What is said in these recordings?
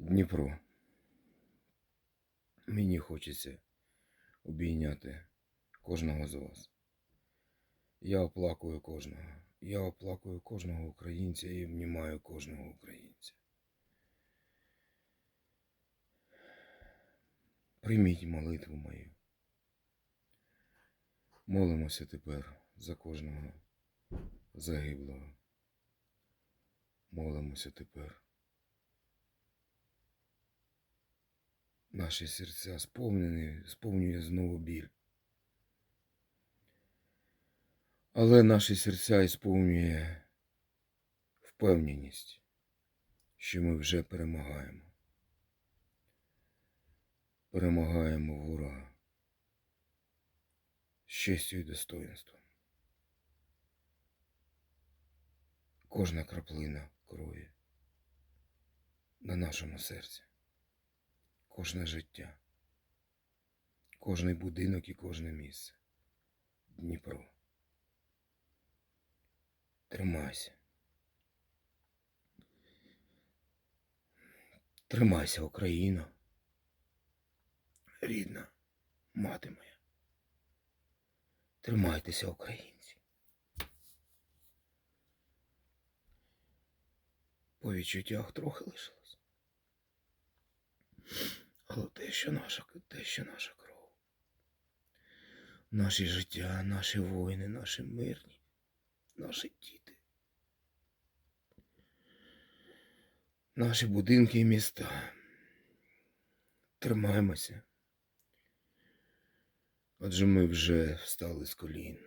Дніпро. Мені хочеться обійняти кожного з вас. Я оплакую кожного. Я оплакую кожного українця і обнімаю кожного українця. Прийміть молитву мою. Молимося тепер за кожного загиблого. Молимося тепер. Наші серця сповнені, сповнює знову біль. Але наші серця ісповнює впевненість, що ми вже перемагаємо. Перемагаємо ворога з честю і достоинством. Кожна краплина крові на нашому серці, кожне життя, кожний будинок і кожне місце. Дніпро. Тримайся. Тримайся, Україна. Рідна, мати моя. Тримайтеся, українці. По відчуттях трохи лишилось. Те, що наша, те, що наша кров. Наші життя, наші воїни, наші мирні, наші діти. Наші будинки і міста. Тримаємося. Адже ми вже встали з колін.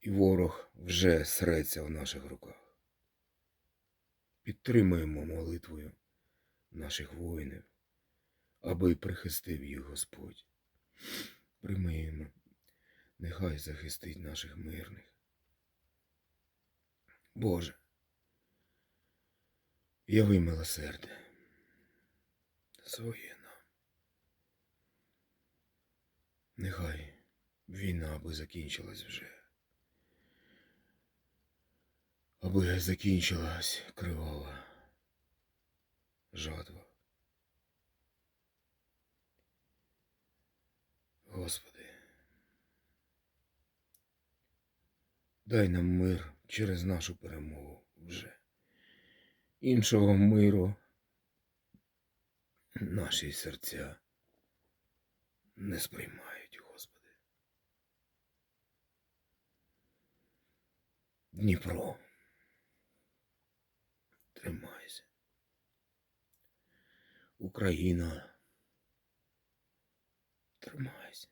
І ворог вже среться в наших руках. Підтримуємо молитвою наших воїнів, аби прихистив їх Господь. Приймаємо, нехай захистить наших мирних. Боже, яви милосердя своє нам. Нехай війна аби закінчилась вже. Аби закінчилась кривава жатва. Господи, дай нам мир через нашу перемогу вже. Іншого миру наші серця не сприймають, Господи. Дніпро. Тримайся. Україна. Тримайся.